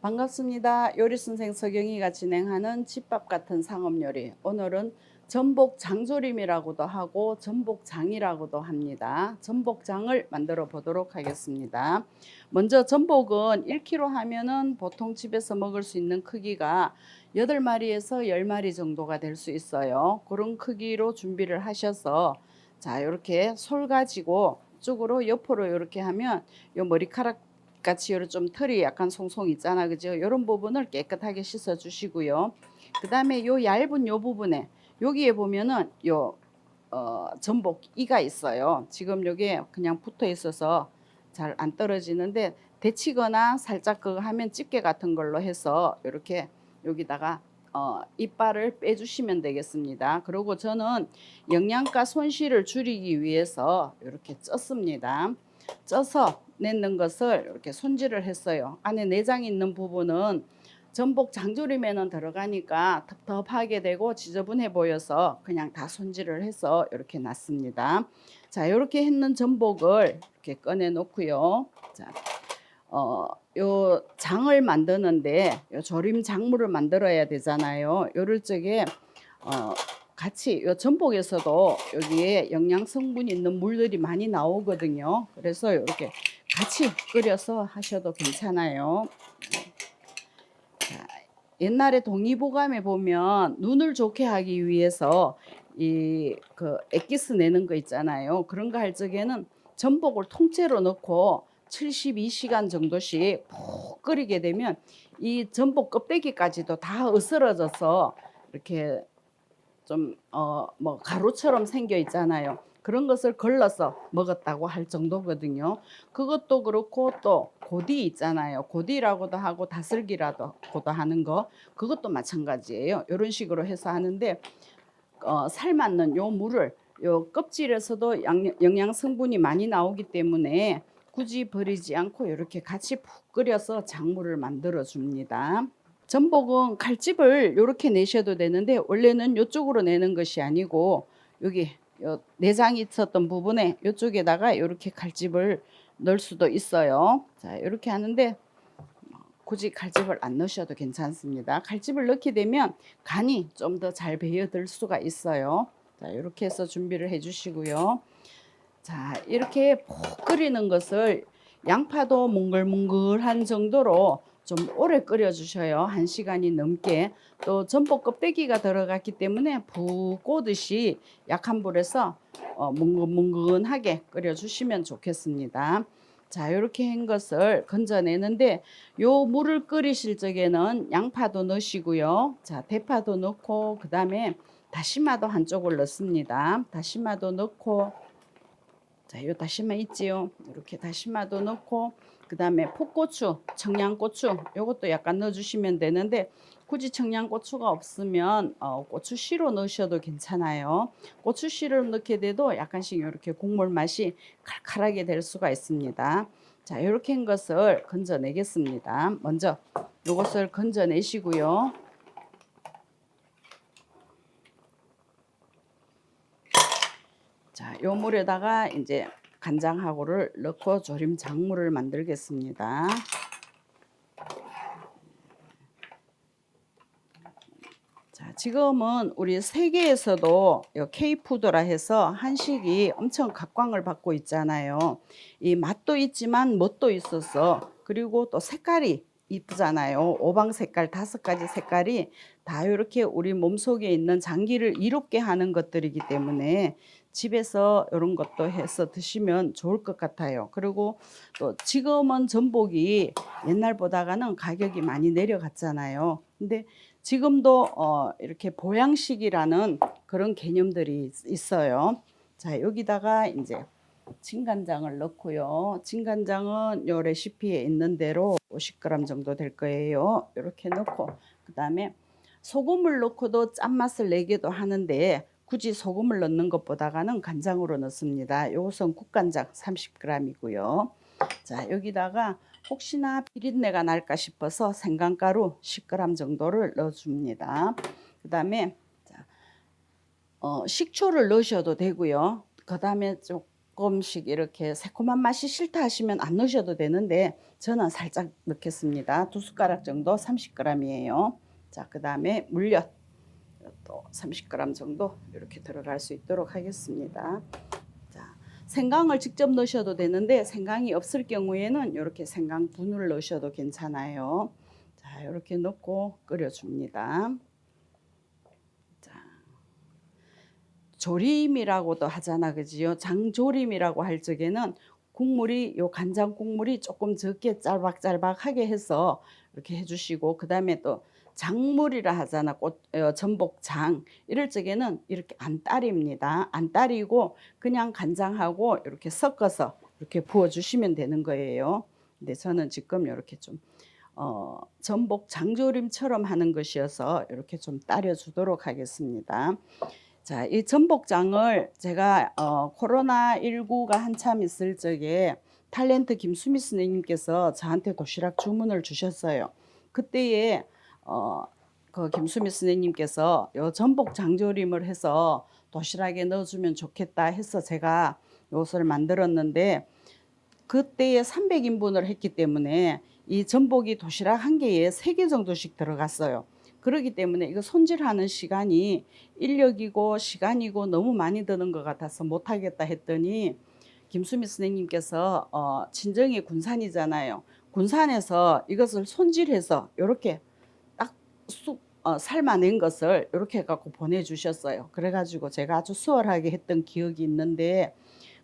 반갑습니다. 요리선생 서경이가 진행하는 집밥 같은 상업요리. 오늘은 전복 장조림이라고도 하고 전복장이라고도 합니다. 전복장을 만들어 보도록 하겠습니다. 먼저 전복은 1kg 하면은 보통 집에서 먹을 수 있는 크기가 8마리에서 10마리 정도가 될 수 있어요. 그런 크기로 준비를 하셔서 자, 이렇게 솔 가지고 쪽으로 옆으로 이렇게 하면 요 머리카락 요런 좀 털이 약간 송송 있잖아. 그죠? 요런 부분을 깨끗하게 씻어 주시고요. 그 다음에 요 얇은 요 부분에 여기에 보면은 요 어, 전복 이가 있어요. 지금 요게 그냥 붙어 있어서 잘 안 떨어지는데 데치거나 살짝 그거 하면 집게 같은 걸로 해서 이렇게 여기다가 어, 이빨을 빼주시면 되겠습니다. 그리고 저는 영양가 손실을 줄이기 위해서 이렇게 쪘습니다. 쪄서 냈는 것을 이렇게 손질을 했어요. 안에 내장 있는 부분은 전복 장조림에는 들어가니까 텁텁하게 되고 지저분해 보여서 그냥 다 손질을 해서 이렇게 놨습니다. 자, 이렇게 했는 전복을 이렇게 꺼내 놓고요. 자, 어, 요 장을 만드는데 요 조림 작물을 만들어야 되잖아요. 요럴 적에 어, 같이 요 전복에서도 여기에 영양 성분 있는 물들이 많이 나오거든요. 그래서 이렇게 같이 끓여서 하셔도 괜찮아요. 자, 옛날에 동의보감에 보면 눈을 좋게 하기 위해서 이그 액기스 내는 거 있잖아요. 그런 거 할 적에는 전복을 통째로 넣고 72시간 정도씩 푹 끓이게 되면 이 전복 껍데기까지도 다 으스러져서 이렇게 좀 어 뭐 가루처럼 생겨 있잖아요. 그런 것을 걸러서 먹었다고 할 정도거든요. 그것도 그렇고 또 고디 있잖아요. 고디라고도 하고 다슬기라고도 하는 거 그것도 마찬가지예요. 이런 식으로 해서 하는데 어, 삶았는 요 물을 요 껍질에서도 양, 영양 성분이 많이 나오기 때문에 굳이 버리지 않고 이렇게 같이 푹 끓여서 작물을 만들어 줍니다. 전복은 칼집을 이렇게 내셔도 되는데 원래는 이쪽으로 내는 것이 아니고 여기 요 내장이 있었던 부분에 이쪽에다가 이렇게 칼집을 넣을 수도 있어요. 자 이렇게 하는데 굳이 칼집을 안 넣으셔도 괜찮습니다. 칼집을 넣게 되면 간이 좀 더 잘 배어들 수가 있어요. 자 이렇게 해서 준비를 해주시고요. 자 이렇게 푹 끓이는 것을 양파도 몽글몽글한 정도로 좀 오래 끓여 주셔요. 한 시간이 넘게. 또 전복 껍데기가 들어갔기 때문에 푹 꼬듯이 약한 불에서 어, 뭉근뭉근하게 끓여 주시면 좋겠습니다. 자, 이렇게 한 것을 건져내는데 요 물을 끓이실 적에는 양파도 넣으시고요. 자, 대파도 넣고 그다음에 다시마도 한쪽을 넣습니다. 다시마도 넣고 자, 요 다시마 있지요. 이렇게 다시마도 넣고 그다음에 풋고추, 청양고추 요것도 약간 넣어 주시면 되는데 굳이 청양고추가 없으면 어, 고추씨로 넣으셔도 괜찮아요. 고추씨를 넣게 돼도 약간씩 이렇게 국물 맛이 칼칼하게 될 수가 있습니다. 자, 이렇게 한 것을 건져내겠습니다. 먼저 이것을 건져내시고요. 자, 요 물에다가 이제 간장하고를 넣고 조림 작물을 만들겠습니다. 자, 지금은 우리 세계에서도 K푸드라 해서 한식이 엄청 각광을 받고 있잖아요. 이 맛도 있지만 멋도 있어서 그리고 또 색깔이 이쁘잖아요. 오방 색깔 다섯 가지 색깔이 다 이렇게 우리 몸속에 있는 장기를 이롭게 하는 것들이기 때문에 집에서 이런 것도 해서 드시면 좋을 것 같아요. 그리고 또 지금은 전복이 옛날보다가는 가격이 많이 내려갔잖아요. 근데 지금도 어 이렇게 보양식이라는 그런 개념들이 있- 있어요. 자, 여기다가 이제 진간장을 넣고요. 진간장은 요 레시피에 있는 대로 50g 정도 될 거예요. 이렇게 넣고 그다음에 소금을 넣고도 짠맛을 내기도 하는데 굳이 소금을 넣는 것보다가는 간장으로 넣습니다. 요것은 국간장 30g이고요. 자, 여기다가 혹시나 비린내가 날까 싶어서 생강가루 10g 정도를 넣어줍니다. 그 다음에 어, 식초를 넣으셔도 되고요. 그 다음에 좀 조금씩 이렇게 새콤한 맛이 싫다 하시면 안 넣으셔도 되는데 저는 살짝 넣겠습니다. 두 숟가락 정도 30g이에요. 자, 그 다음에 물엿 또 30g 정도 이렇게 들어갈 수 있도록 하겠습니다. 자, 생강을 직접 넣으셔도 되는데 생강이 없을 경우에는 이렇게 생강 분을 넣으셔도 괜찮아요. 자, 이렇게 넣고 끓여줍니다. 자, 조림이라고도 하잖아, 그지요? 장조림이라고 할 적에는 국물이 요 간장 국물이 조금 적게 짤박짤박하게 해서 이렇게 해주시고 그 다음에 또 장물이라 하잖아, 꽃 어, 전복장 이럴 적에는 이렇게 안 따립니다. 안 따리고 그냥 간장하고 이렇게 섞어서 이렇게 부어 주시면 되는 거예요. 근데 저는 지금 이렇게 좀 어, 전복 장조림처럼 하는 것이어서 이렇게 좀 따려 주도록 하겠습니다. 자, 이 전복장을 제가 어, 코로나 19가 한참 있을 적에 탤런트 김수미 선생님께서 저한테 도시락 주문을 주셨어요. 그때에 어, 그 김수미 선생님께서 요 전복 장조림을 해서 도시락에 넣어주면 좋겠다 해서 제가 요것을 만들었는데 그때에 300인분을 했기 때문에 이 전복이 도시락 한 개에 세 개 정도씩 들어갔어요. 그렇기 때문에 이거 손질하는 시간이 인력이고 시간이고 너무 많이 드는 것 같아서 못하겠다 했더니 김수미 선생님께서 어, 친정이 군산이잖아요. 군산에서 이것을 손질해서 이렇게 딱 쑥, 어, 삶아낸 것을 이렇게 해갖고 보내주셨어요. 그래가지고 제가 아주 수월하게 했던 기억이 있는데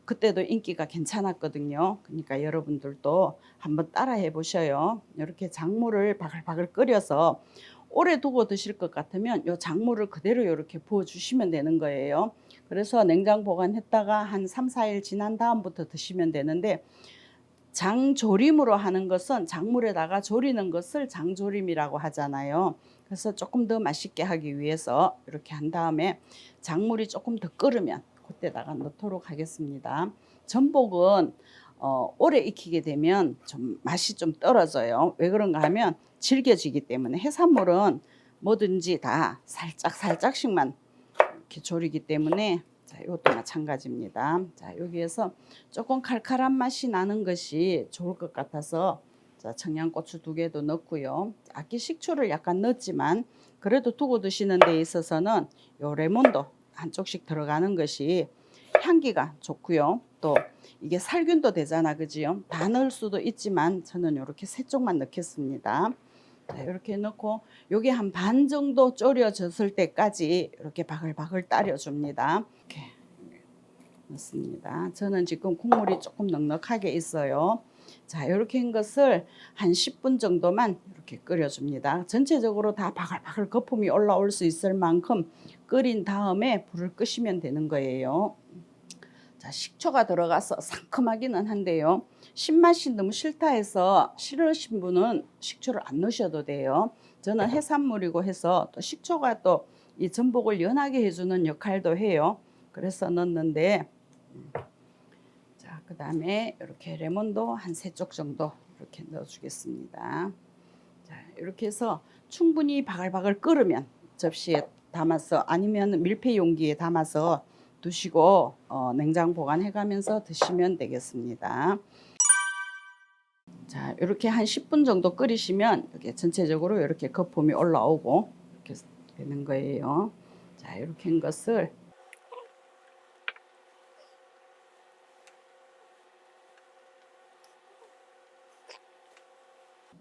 그때도 인기가 괜찮았거든요. 그러니까 여러분들도 한번 따라해 보셔요. 이렇게 작물을 바글바글 끓여서 오래 두고 드실 것 같으면 요 작물을 그대로 이렇게 부어 주시면 되는 거예요. 그래서 냉장 보관했다가 한 3, 4일 지난 다음부터 드시면 되는데 장조림으로 하는 것은 작물에다가 조리는 것을 장조림이라고 하잖아요. 그래서 조금 더 맛있게 하기 위해서 이렇게 한 다음에 작물이 조금 더 끓으면 그때다가 넣도록 하겠습니다. 전복은 어, 오래 익히게 되면 좀 맛이 좀 떨어져요. 왜 그런가 하면 질겨지기 때문에 해산물은 뭐든지 다 살짝 살짝씩만 이렇게 조리기 때문에 자, 이것도 마찬가지입니다. 자, 여기에서 조금 칼칼한 맛이 나는 것이 좋을 것 같아서 자, 청양고추 두 개도 넣고요. 아기 식초를 약간 넣었지만 그래도 두고 드시는 데 있어서는 요 레몬도 한쪽씩 들어가는 것이 향기가 좋고요. 또 이게 살균도 되잖아, 그지요? 다 넣을 수도 있지만 저는 이렇게 세 쪽만 넣겠습니다. 자, 이렇게 넣고 요게 한반 정도 졸여졌을 때까지 이렇게 바글바글 따려줍니다. 이렇게 넣습니다. 저는 지금 국물이 조금 넉넉하게 있어요. 자, 이렇게 한 것을 한 10분 정도만 이렇게 끓여줍니다. 전체적으로 다 바글바글 거품이 올라올 수 있을 만큼 끓인 다음에 불을 끄시면 되는 거예요. 자, 식초가 들어가서 상큼하기는 한데요. 신맛이 너무 싫다 해서 싫으신 분은 식초를 안 넣으셔도 돼요. 저는 해산물이고 해서 또 식초가 또 이 전복을 연하게 해주는 역할도 해요. 그래서 넣는데 자, 그 다음에 이렇게 레몬도 한 세 쪽 정도 이렇게 넣어주겠습니다. 자, 이렇게 해서 충분히 바글바글 끓으면 접시에 담아서 아니면 밀폐 용기에 담아서 두시고 어, 냉장 보관해 가면서 드시면 되겠습니다. 자, 이렇게 한 10분 정도 끓이시면 이렇게 전체적으로 이렇게 거품이 올라오고 이렇게 되는 거예요. 자, 이렇게 한 것을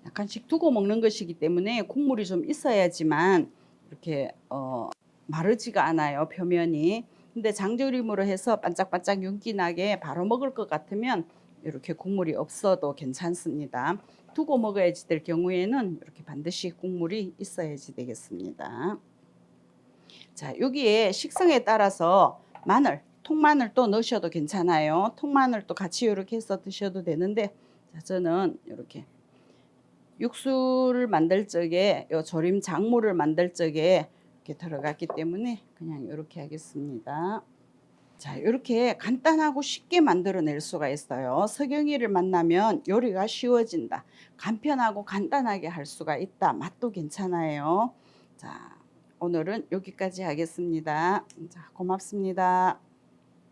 약간씩 두고 먹는 것이기 때문에 국물이 좀 있어야지만 이렇게 어, 마르지가 않아요 표면이. 근데 장조림으로 해서 반짝반짝 윤기 나게 바로 먹을 것 같으면 이렇게 국물이 없어도 괜찮습니다. 두고 먹어야지 될 경우에는 이렇게 반드시 국물이 있어야지 되겠습니다. 자, 여기에 식성에 따라서 마늘, 통마늘 또 넣으셔도 괜찮아요. 통마늘도 같이 이렇게 해서 드셔도 되는데 자, 저는 이렇게 육수를 만들 적에 요 조림 작물을 만들 적에 이렇게 들어갔기 때문에 그냥 이렇게 하겠습니다. 자, 이렇게 간단하고 쉽게 만들어낼 수가 있어요. 석영이를 만나면 요리가 쉬워진다. 간편하고 간단하게 할 수가 있다. 맛도 괜찮아요. 자, 오늘은 여기까지 하겠습니다. 자, 고맙습니다.